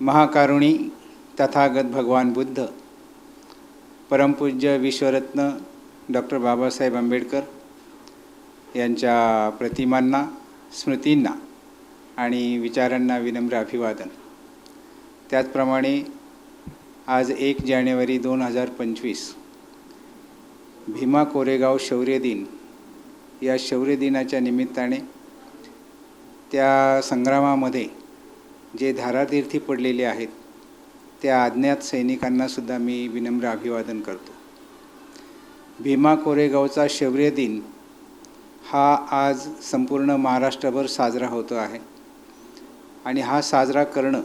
महाकारुणी तथागत भगवान बुद्ध परमपूज्य विश्वरत्न डॉक्टर बाबासाहेब आंबेडकर यांच्या प्रतिमांना स्मृतींना आणि विचारांना विनम्र अभिवादन. त्याचप्रमाणे आज एक जानेवारी दोन हजार पंचवीस भीमा कोरेगाव शौर्य दिन या शौर्य दिनाच्या निमित्ताने त्या संग्रामामध्ये जे धारातीर्थी पडलेले आहेत त्या अज्ञात सैनिकांनासुद्धा मी विनम्र अभिवादन करतो. भीमा कोरेगावचा शौर्य दिन हा आज संपूर्ण महाराष्ट्रभर साजरा होतो आहे आणि हा साजरा करणं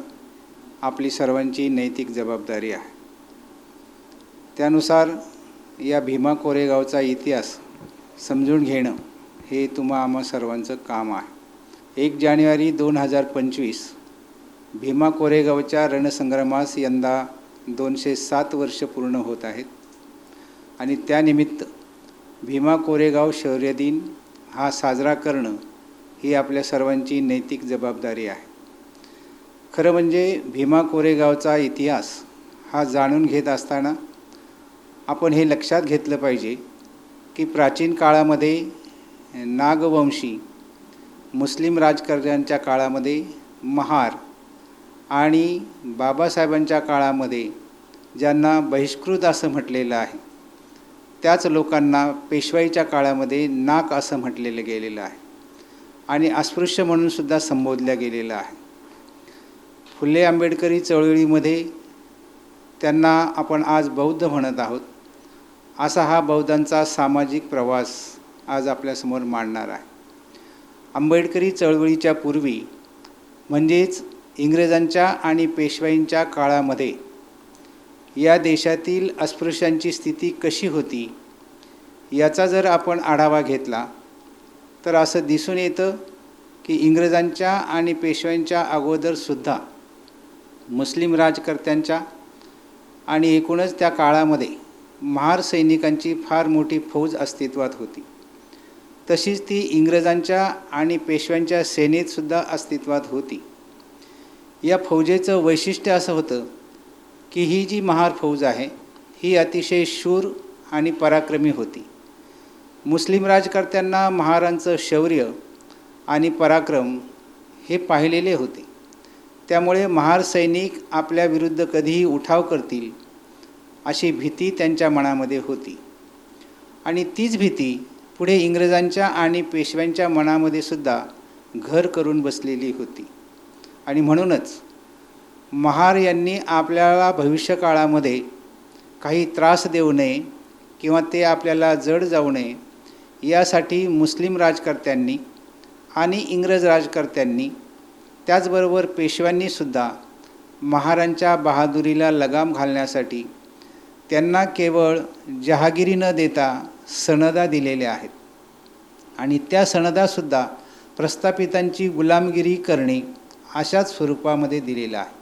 आपली सर्वांची नैतिक जबाबदारी आहे. त्यानुसार या भीमा कोरेगावचा इतिहास समजून घेणं हे तुम्हा आम्हा सर्वांचं काम आहे. एक जानेवारी दोन हजार पंचवीस भीमा कोरेगावच्या रणसंग्रामास यंदा दोनशे सात वर्ष पूर्ण होत आहेत. आणि त्यानिमित्त भीमा कोरेगाव शौर्य दिन हा साजरा करणं ही आपल्या सर्वांची नैतिक जबाबदारी आहे. खरं म्हणजे भीमा कोरेगावचा इतिहास हा जाणून घेत असताना आपण हे लक्षात घेतलं पाहिजे की प्राचीन काळामध्ये नागवंशी मुस्लिम राजकारण्यांच्या काळामध्ये महार आणि बाबासाहेबांच्या काळामध्ये ज्यांना बहिष्कृत असं म्हटलेलं आहे त्याच लोकांना पेशवाईच्या काळामध्ये नाक असं म्हटलेलं गेलेलं आहे आणि अस्पृश्य म्हणूनसुद्धा संबोधल्या गेलेलं आहे. फुले आंबेडकरी चळवळीमध्ये त्यांना आपण आज बौद्ध म्हणत आहोत. असा हा बौद्धांचा सामाजिक प्रवास आज आपल्यासमोर मांडणार आहे. आंबेडकरी चळवळीच्या पूर्वी म्हणजेच इंग्रजांच्या आणि पेशवाईंच्या काळामध्ये या देशातील अस्पृश्यांची स्थिती कशी होती याचा जर आपण आढावा घेतला तर असं दिसून येतं की इंग्रजांच्या आणि पेशव्यांच्या अगोदरसुद्धा मुस्लिम राजकर्त्यांच्या आणि एकूणच त्या काळामध्ये महार सैनिकांची फार मोठी फौज अस्तित्वात होती. तशीच ती इंग्रजांच्या आणि पेशव्यांच्या सेनेतसुद्धा अस्तित्वात होती. या फौजेचं वैशिष्ट्य असं होतं की ही जी महार फौज आहे ही अतिशय शूर आणि पराक्रमी होती. मुस्लिम राजकर्त्यांना महारांचं शौर्य आणि पराक्रम हे पाहिलेले होते. त्यामुळे महार सैनिक आपल्या विरुद्ध कधीही उठाव करतील अशी भीती त्यांच्या मनामध्ये होती. आणि तीच भीती पुढे इंग्रजांच्या आणि पेशव्यांच्या मनामध्ये सुद्धा घर करून बसलेली होती. आणि म्हणूनच महार यांनी आपल्याला भविष्यकाळामध्ये काही त्रास देऊ नये किंवा ते आपल्याला जड जाऊ नये यासाठी मुस्लिम राजकर्त्यांनी आणि इंग्रज राजकर्त्यांनी त्याचबरोबर पेशव्यांनीसुद्धा महारांच्या बहादुरीला लगाम घालण्यासाठी त्यांना केवळ जहागिरी न देता सनदा दिलेल्या आहेत. आणि त्या सनदासुद्धा प्रस्थापितांची गुलामगिरी करणे अशाच स्वरूपामध्ये दिलेला आहे.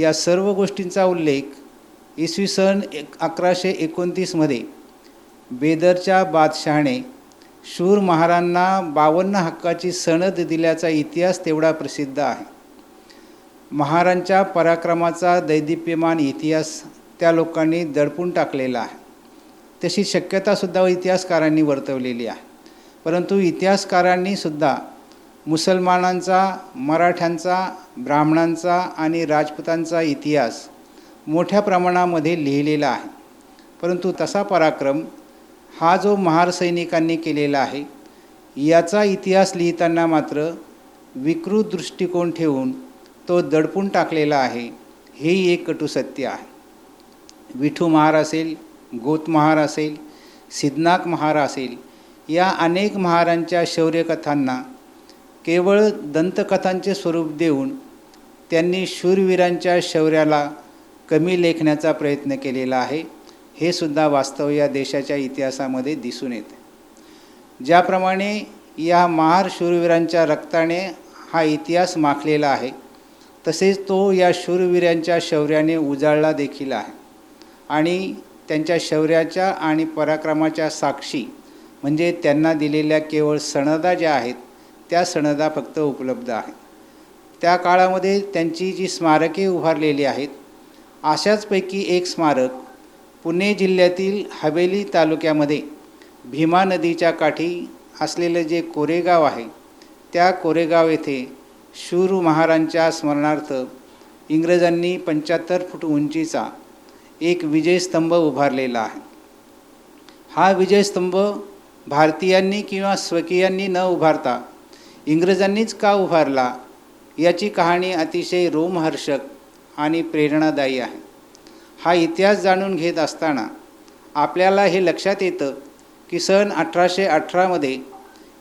या सर्व गोष्टींचा उल्लेख इसवी सन एक अकराशे एकोणतीसमध्ये बेदरच्या बादशहाने शूर महारांना बावन्न हक्काची सनद दिल्याचा इतिहास तेवढा प्रसिद्ध आहे. महारांच्या पराक्रमाचा दैदिप्यमान इतिहास त्या लोकांनी दडपून टाकलेला आहे. तशी शक्यतासुद्धा इतिहासकारांनी वर्तवलेली आहे. परंतु इतिहासकारांनी सुद्धा मुसलमानांचा मराठ्यांचा ब्राह्मणांचा आणि राजपुतांचा इतिहास मोठ्या प्रमाणामध्ये लिहिलेला आहे. परंतु तसा पराक्रम हा जो महार सैनिकांनी केलेला आहे याचा इतिहास लिहिताना मात्र विकृत दृष्टिकोन ठेवून तो दडपून टाकलेला आहे हेही एक कटू सत्य आहे. विठू महार असेल गोत महार असेल सिद्धनाथ महार असेल या अनेक महारांच्या शौर्यकथांना केवळ दंतकथांचे स्वरूप देऊन त्यांनी शूरवीरांच्या शौर्याला कमी लेखण्याचा प्रयत्न केलेला आहे हे सुद्धा वास्तव या देशाच्या इतिहासामध्ये दिसून येते. ज्याप्रमाणे या महार शूरवीरांच्या रक्ताने हा इतिहास माखलेला आहे तसेच तो या शूरवीरांच्या शौर्याने उजाळला देखील आहे. आणि त्यांच्या शौर्याच्या आणि पराक्रमाच्या साक्षी म्हणजे त्यांना दिलेल्या केवळ सणदा ज्या आहेत त्या सणदा फक्त उपलब्ध आहेत. त्या काळामध्ये त्यांची जी स्मारके उभारलेली आहेत अशाचपैकी एक स्मारक पुणे जिल्ह्यातील हवेली तालुक्यामध्ये भीमा नदीच्या काठी असलेलं जे कोरेगाव आहे त्या कोरेगाव येथे शूर महारांच्या स्मरणार्थ इंग्रजांनी पंच्याहत्तर फूट उंचीचा एक विजयस्तंभ उभारलेला आहे. हा विजयस्तंभ भारतीयांनी किंवा स्वकीयांनी न उभारता इंग्रजांनीच का उभारला? याची कहाणी अतिशय रोमहर्षक आणि प्रेरणादायी आहे. हा इतिहास जाणून घेत असताना आपल्याला हे लक्षात येतं की सन अठराशे अठरामध्ये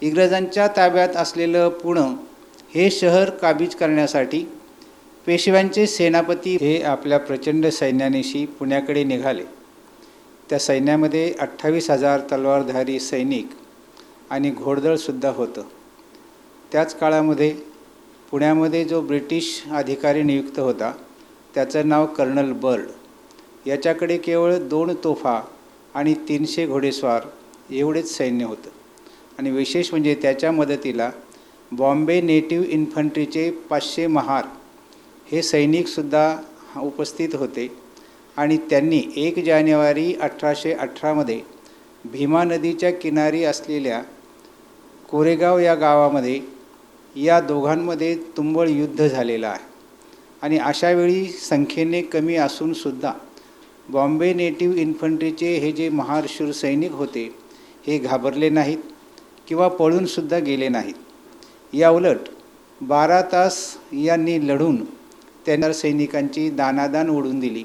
इंग्रजांच्या ताब्यात असलेलं पुणं हे शहर काबीज करण्यासाठी पेशव्यांचे सेनापती हे आपल्या प्रचंड सैन्यानिशी पुण्याकडे निघाले. त्या सैन्यामध्ये अठ्ठावीस हजार तलवारधारी सैनिक आणि घोडदळसुद्धा होतं. त्याच काळामध्ये पुण्यामध्ये जो ब्रिटिश अधिकारी नियुक्त होता त्याचं नाव कर्नल बर्ड. याच्याकडे केवळ दोन तोफा आणि तीनशे घोडेस्वार एवढेच सैन्य होतं. आणि विशेष म्हणजे त्याच्या मदतीला बॉम्बे नेटिव्ह इन्फंट्रीचे पाचशे महार हे सैनिकसुद्धा उपस्थित होते. आणि त्यांनी एक जानेवारी अठराशे अठरामध्ये भीमा नदीच्या किनारी असलेल्या कोरेगाव या गावामध्ये या दोघांमध्ये तुंबळ युद्ध झालेलं आहे. आणि अशावेळी संख्येने कमी असूनसुद्धा बॉम्बे नेटिव्ह इन्फंट्रीचे हे जे महारशूर सैनिक होते हे घाबरले नाहीत किंवा पळूनसुद्धा गेले नाहीत. याउलट बारा तास यांनी लढून त्यांना सैनिकांची दानादान ओढून दिली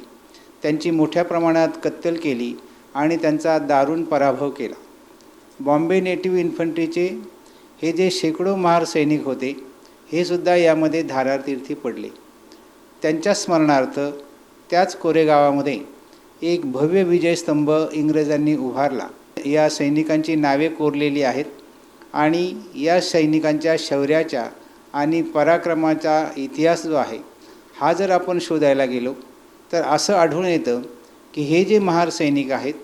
त्यांची मोठ्या प्रमाणात कत्तल केली आणि त्यांचा दारुण पराभव केला. बॉम्बे नेटिव्ह इन्फंट्रीचे हे जे शेकडो महार सैनिक होते हे सुद्धा यामध्ये धारातीर्थी पडले. त्यांच्या स्मरणार्थ त्याच कोरेगावामध्ये एक भव्य विजयस्तंभ इंग्रजांनी उभारला. या सैनिकांची नावे कोरलेली आहेत आणि या सैनिकांच्या शौर्याच्या आणि पराक्रमाचा इतिहास जो आहे हा जर आपण शोधायला गेलो तर असं आढळून येतं की हे जे महार सैनिक आहेत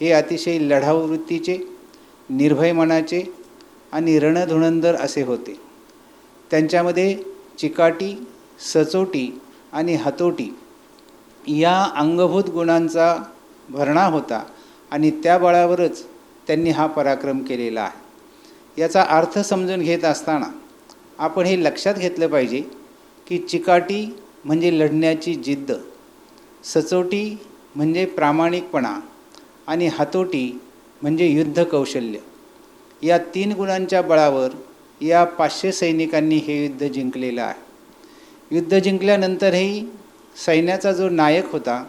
हे अतिशय लढाऊ वृत्तीचे निर्भय मनाचे आणि रणधुणंदर असे होते. त्यांच्यामध्ये चिकाटी सचोटी आणि हातोटी या अंगभूत गुणांचा भरणा होता आणि त्या बळावरच त्यांनी हा पराक्रम केलेला आहे. याचा अर्थ समजून घेत असताना आपण हे लक्षात घेतलं पाहिजे की चिकाटी म्हणजे लढण्याची जिद्द सचोटी म्हणजे प्रामाणिकपणा आणि हातोटी म्हणजे युद्ध कौशल्य या तीन गुणांच्या बळावर या पाचशे सैनिकांनी हे युद्ध जिंकलेलं आहे. युद्ध जिंकल्यानंतरही सैन्याचा जो नायक होता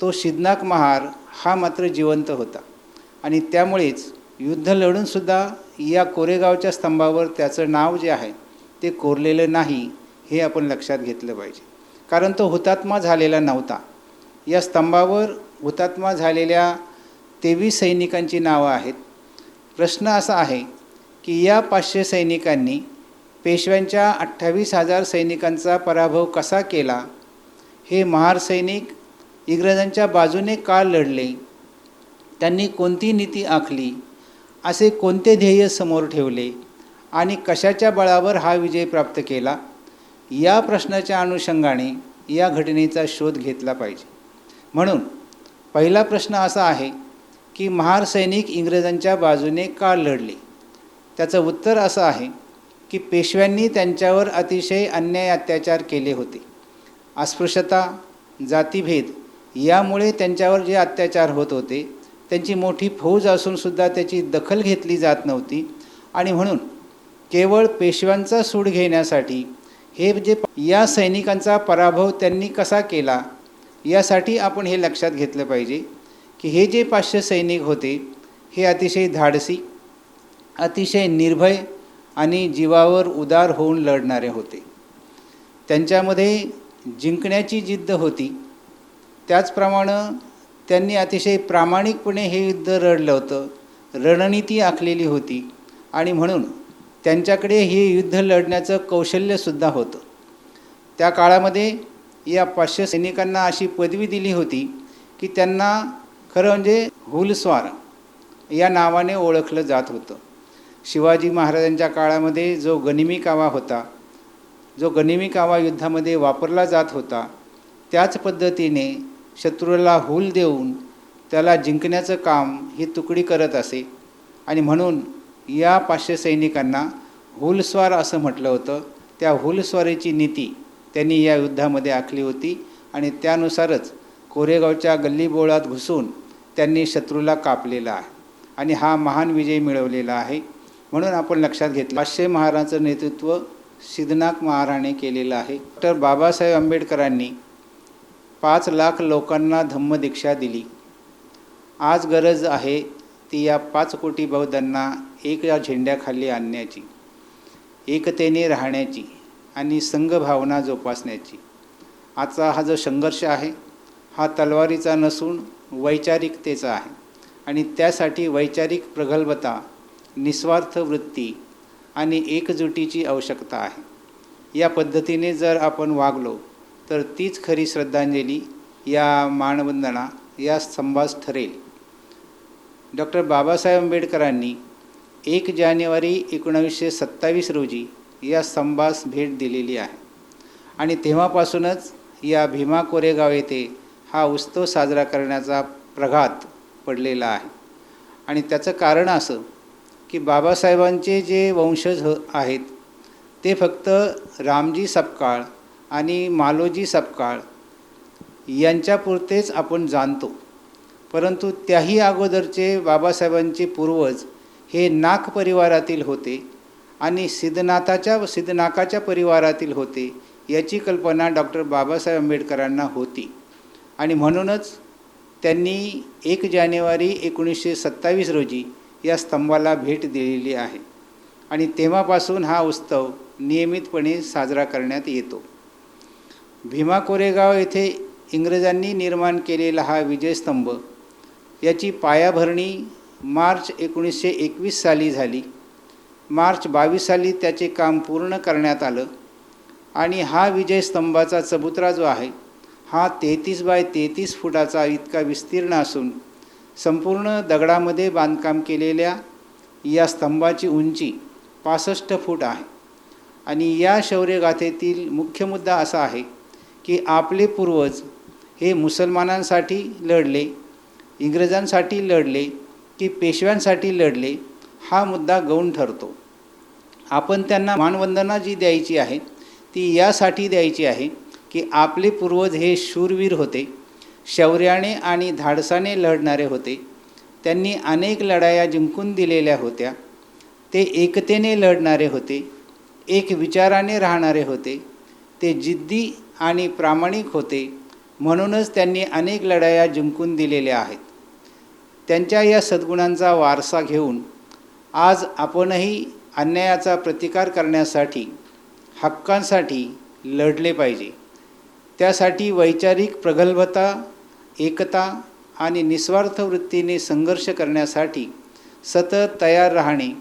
तो शिदनाक महार हा मात्र जिवंत होता. आणि त्यामुळेच युद्ध लढूनसुद्धा या कोरेगावच्या स्तंभावर त्याचं नाव जे आहे ते कोरलेलं नाही हे आपण लक्षात घेतलं पाहिजे. कारण तो हुतात्मा झालेला नव्हता. या स्तंभावर हुतात्मा झालेल्या तेवीस सैनिकांची नावं आहेत. प्रश्न असा आहे की या पाचशे सैनिकांनी पेशव्यांच्या अठ्ठावीस हजार सैनिकांचा पराभव कसा केला? हे महार सैनिक इंग्रजांच्या बाजूने का लढले? त्यांनी कोणती नीती आखली? असे कोणते ध्येय समोर ठेवले? आणि कशाच्या बळावर हा विजय प्राप्त केला? या प्रश्नाच्या अनुषंगाने या घटनेचा शोध घेतला पाहिजे. म्हणून पहिला प्रश्न असा आहे की महार सैनिक इंग्रजांच्या बाजूने का लढले? त्याचं उत्तर असं आहे की पेशव्यांनी त्यांच्यावर अतिशय अन्याय अत्याचार केले होते. अस्पृश्यता जातीभेद यामुळे त्यांच्यावर जे अत्याचार होत होते त्यांची मोठी फौज असूनसुद्धा त्याची दखल घेतली जात नव्हती आणि म्हणून केवळ पेशव्यांचा सूड घेण्यासाठी हे जे या सैनिकांचा पराभव त्यांनी कसा केला यासाठी आपण हे लक्षात घेतलं पाहिजे. की हे जे पाचशे सैनिक होते हे अतिशय धाडसी अतिशय निर्भय आणि जीवावर उदार होऊन लढणारे होते. त्यांच्यामध्ये जिंकण्याची जिद्द होती. त्याचप्रमाणे त्यांनी अतिशय प्रामाणिकपणे हे युद्ध लढलं होतं. रणनीती आखलेली होती आणि म्हणून त्यांच्याकडे हे युद्ध लढण्याचं कौशल्यसुद्धा होतं. त्या काळामध्ये या पाचशे सैनिकांना अशी पदवी दिली होती की त्यांना खरं म्हणजे हुलस्वार या नावाने ओळखलं जात होतं. शिवाजी महाराजांच्या काळामध्ये जो गनिमी कावा होता जो गनिमी कावा युद्धामध्ये वापरला जात होता त्याच पद्धतीने शत्रूला हूल देऊन त्याला जिंकण्याचं काम ही तुकडी करत असे. आणि म्हणून या पाचशे सैनिकांना हुलस्वार असं म्हटलं होतं. त्या हुलस्वारीची नीती त्यांनी या युद्धामध्ये आखली होती आणि त्यानुसारच कोरेगावच्या गल्लीबोळात घुसून त्यांनी शत्रूला कापलेला आहे आणि हा महान विजय मिळवलेला आहे. म्हणून आपण लक्षात घेतलं पाचशे महाराजांचं नेतृत्व सिद्धनाथ महाराणे केलेलं आहे. डॉक्टर बाबासाहेब आंबेडकरांनी पाच लाख लोकांना धम्मदीक्षा दिली. आज गरज आहे ती या पाच कोटी बौद्धांना एक या झेंड्याखाली आणण्याची एकतेने राहण्याची आणि संघभावना जोपासण्याची. आजचा हा जो संघर्ष आहे हा तलवारीचा नसून वैचारिकतेचा आहे. आणि त्यासाठी वैचारिक प्रगल्भता निस्वार्थ वृत्ती आणि एकजुटीची आवश्यकता आहे. या पद्धतीने जर आपण वागलो तर तीच खरी श्रद्धांजली या मानवंदना या स्तंभास ठरेल. डॉक्टर बाबासाहेब आंबेडकरांनी एक जानेवारी एकोणावीसशे सत्तावीस रोजी या स्तंभास भेट दिलेली आहे. आणि तेव्हापासूनच या भीमा कोरेगाव येथे हा उत्सव साजरा करण्याचा प्रघात पडलेला आहे. आणि त्याचं कारण असं की बाबासाहेबांचे जे वंशज ह आहेत ते फक्त रामजी सपकाळ आणि मालोजी सपकाळ यांच्यापुरतेच आपण जाणतो. परंतु त्याही अगोदरचे बाबासाहेबांचे पूर्वज हे नाक परिवारातील होते आणि सिद्धनाथाच्या सिद्धनाकाच्या परिवारातील होते याची कल्पना डॉक्टर बाबासाहेब आंबेडकरांना होती. आणि म्हणूनच त्यांनी एक जानेवारी एकोणीसशे सत्तावीस रोजी या स्तंभाला भेट दिलेली आहे. आणि तेव्हापासून हा उत्सव नियमितपणे साजरा करण्यात येतो. भीमा कोरेगाव येथे इंग्रजांनी निर्माण केलेला हा विजयस्तंभ याची पायाभरणी मार्च एकोणीसशे एकवीस साली झाली. मार्च बावीस साली त्याचे काम पूर्ण करण्यात आलं आणि हा विजयस्तंभाचा चबुतरा जो आहे हा तेहतीस बाय तेहतीस फुटाचा इतका विस्तीर्ण असून संपूर्ण दगडामध्ये बांधकाम केलेल्या या स्तंभाची उंची पासष्ट फूट आहे. आणि या शौर्यगाथेतील मुख्य मुद्दा असा आहे की आपले पूर्वज हे मुसलमानांसाठी लढले इंग्रजांसाठी लढले की पेशव्यांसाठी लढले हा मुद्दा गौण ठरतो. आपण त्यांना मानवंदना जी द्यायची आहे ती यासाठी द्यायची आहे की आपले पूर्वज हे शूरवीर होते शौर्याने आणि धाडसाने लढणारे होते. त्यांनी अनेक लढाया जिंकून दिलेल्या होत्या. ते एकतेने लढणारे होते एक विचाराने राहणारे होते. ते जिद्दी आणि प्रामाणिक होते म्हणूनच त्यांनी अनेक लढाया जिंकून दिलेल्या आहेत. त्यांच्या या सद्गुणांचा वारसा घेऊन आज आपणही अन्यायाचा प्रतिकार करण्यासाठी हक्कांसाठी लढले पाहिजे. त्यासाठी वैचारिक प्रगल्भता एकता आणि निस्वार्थ वृत्तीने संघर्ष करण्यासाठी सतत तयार राहणे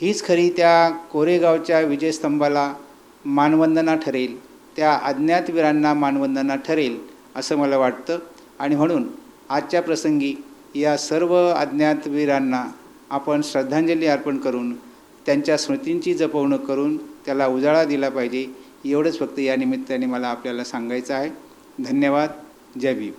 हीच खरी त्या कोरेगावच्या विजयस्तंभाला मानवंदना ठरेल त्या अज्ञातवीरांना मानवंदना ठरेल असं मला वाटतं. आणि म्हणून आजच्या प्रसंगी या सर्व अज्ञातवीरांना आपण श्रद्धांजली अर्पण करून त्यांच्या स्मृतींची जपवणूक करून त्याला उजाळा दिला पाहिजे. एवढंच फक्त या निमित्ताने मला आपल्याला सांगायचं आहे. धन्यवाद. जय भीम.